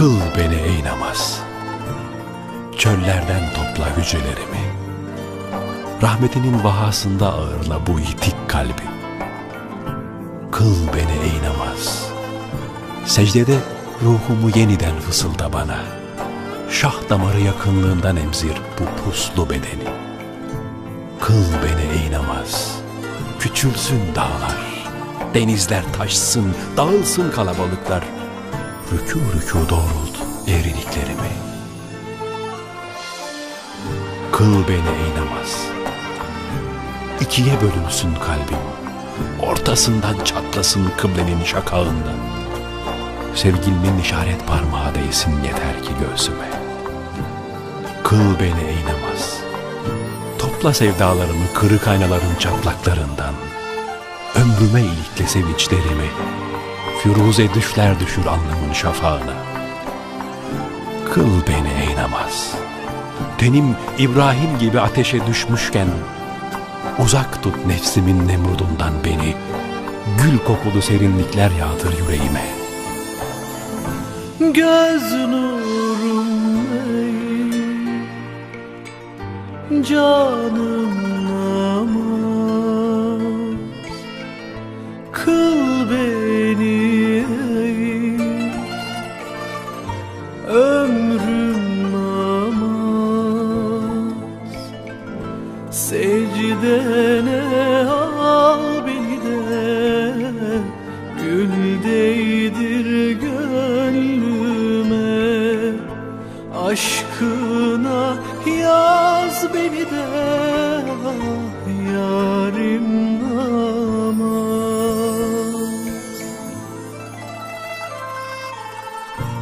Kıl beni ey namaz. Çöllerden topla hücrelerimi. Rahmetinin vahasında ağırla bu yitik kalbi. Kıl beni ey namaz. Secdede ruhumu yeniden fısılda bana. Şah damarı yakınlığından emzir bu puslu bedeni. Kıl beni ey namaz. Küçülsün dağlar. Denizler taşsın, dağılsın kalabalıklar. Rükû rükû doğrult eğriliklerimi. Kıl beni ey namaz. İkiye bölünsün kalbim. Ortasından çatlasın kıblenin şakağından. Sevgilimin işaret parmağı değsin yeter ki göğsüme. Kıl beni ey namaz. Topla sevdalarımı kırık aynaların çatlaklarından. Ömrüme ilikle sevinçlerimi. Firuze düşler düşür alnımın şafağına. Kıl beni ey namaz. Tenim İbrahim gibi ateşe düşmüşken uzak tut nefsimin nemrudundan beni. Gül kokulu serinlikler yağdır yüreğime. Göz nurum ey Canım namaz Kıl beni Secdene al beni de Gül değdir gönlüme Aşkına yaz beni de Yarim namaz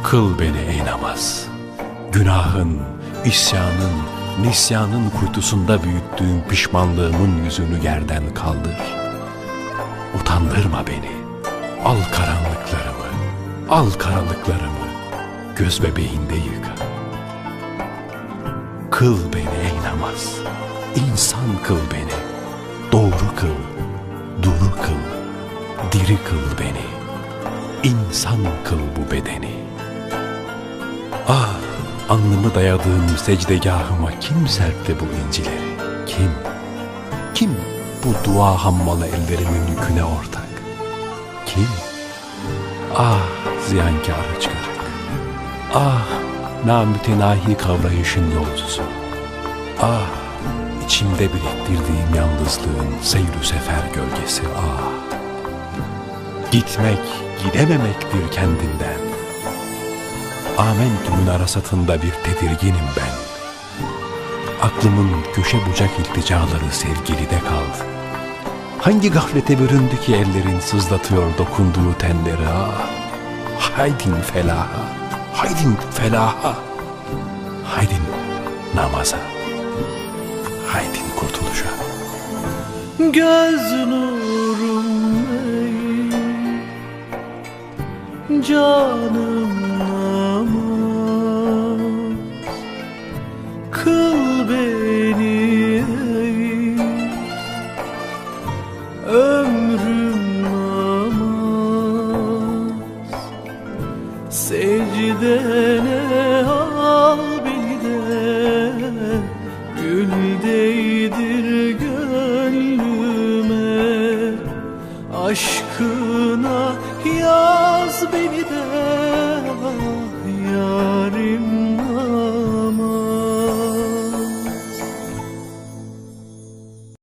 Kıl beni ey namaz. Günahın, isyanın, nisyanın kuytusunda büyüttüğüm pişmanlığımın yüzünü yerden kaldır. Utandırma beni. Al karanlıklarımı, al karalıklarımı göz bebeğinde yıka. Kıl beni ey namaz. İnsan kıl beni. Doğru kıl, duru kıl, diri kıl beni. İnsan kıl bu bedeni. Ah, alnımı dayadığım secdegahıma kim serpti bu incileri? Kim? Kim bu dua hammalı ellerimin yüküne ortak? Kim? Ah ziyankar hıçkırık. Ah namütenahi kavrayışın yolcusu. Ah içimde biriktirdiğim yalnızlığın seyru sefer gölgesi ah. Gitmek, gidememektir kendinden. Amentü'nün arasatında bir tedirginim ben. Aklımın köşe bucak ilticaları sevgilide kaldı. Hangi gaflete büründü ki ellerin sızlatıyor dokunduğu tenleri ah. Haydin felaha, haydin felaha, haydin namaza, haydin kurtuluşa. Göz nurum ey Canım Secdene al beni de Gül değdir gönlüme. Aşkı